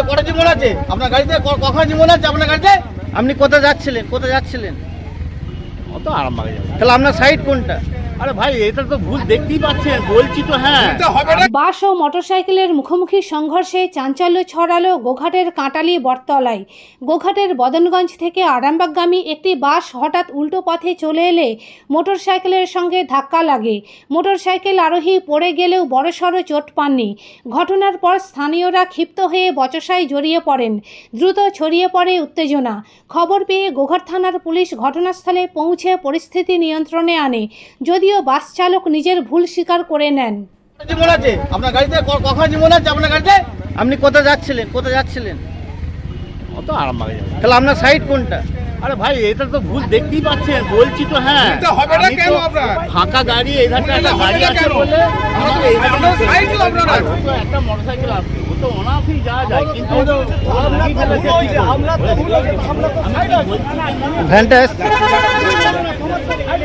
গাড়িতে কটা জীবন আছে? আপনার গাড়িতে কখন জীবন আছে আপনার গাড়িতে? আপনি কোথায় যাচ্ছিলেন? কোথায় যাচ্ছিলেন? অত আরামবাগে যাবে। তাহলে আপনার সাইড কোনটা? আরে ভাই এটা তো ভুল দেখতেই পাচ্ছেন বলছি তো হ্যাঁ। বাস ও মোটরসাইকেলের মুখোমুখি সংঘর্ষে চাঞ্চল্য ছড়ালো গোঘাটের কাঁটালি বটতলায়। গোঘাটের বদনগঞ্জ থেকে আরামবাগগামী একটি বাস হঠাৎ উল্টো পথে চলে এলে মোটরসাইকেলের সঙ্গে ধাক্কা লাগে। মোটরসাইকেল আরোহী পড়ে গেলেও বড়সড় চোট পাননি। ঘটনার পর স্থানীয়রা ক্ষিপ্ত হয়ে বচসায় জড়িয়ে পড়েন। দ্রুত ছড়িয়ে পড়ে উত্তেজনা। খবর পেয়ে গোঘাট থানার পুলিশ ঘটনাস্থলে পৌঁছে পরিস্থিতি নিয়ন্ত্রণে আনে। যদিও বাস চালক নিজের ভুল স্বীকার করে নেন। জীবন আছে। আপনার গাড়িতে কখন জীবন আছে আপনার গাড়িতে? আপনি কোথায় যাচ্ছিলেন? কোথায় যাচ্ছিলেন? অত আরামবাগে তাহলে আপনার সাইড কোনটা? আরে ভাই এটা তো ভুল দেখতেই পাচ্ছেন। বলছি তো হ্যাঁ। হবে না কেন আপনার? ফাঁকা গাড়ি এই ধারটা একটা গাড়ি আছে এই তো একটা মোটরসাইকেল ও তো যায়। কিন্তু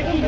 কি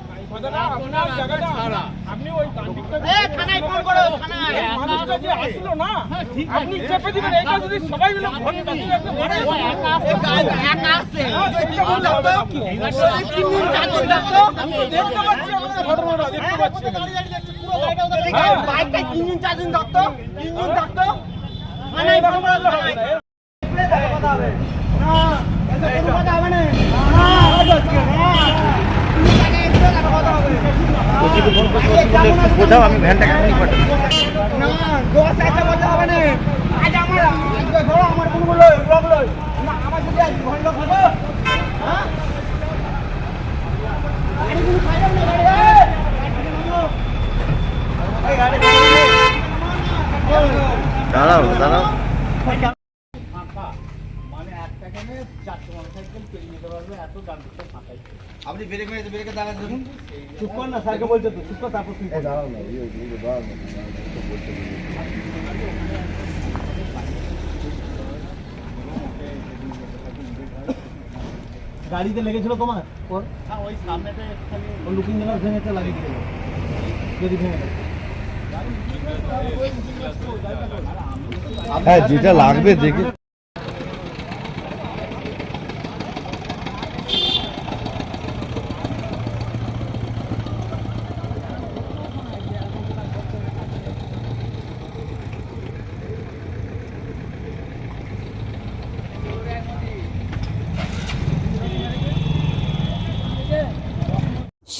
আপনি চেপে দিবেন এটা যদি সবাই মিলে ভোট দিবেন ও একা আসছে। আমি তো দেখতে পাচ্ছি আমাদের ঘটনাটা দেখতে পাচ্ছি কোথাও আমি ভ্যানটাকে এখনই পাঠাবো দাঁড়াও দাঁড়াও। আপনি ব্রেক মেরেছে ব্রেকে দাঁড়ান দেখুন। চুপ কর না স্যারকে বলছে তো চুপ কর তারপর তুই দাঁড়াও না গাড়িতে লেগেছিল তোমার? ওর হ্যাঁ, ওই একটুখানি ওর লুকিং গ্লাস ভেঙেছে লাগিয়ে দিল যদি ভেঙে হ্যাঁ যেটা লাগবে দেখে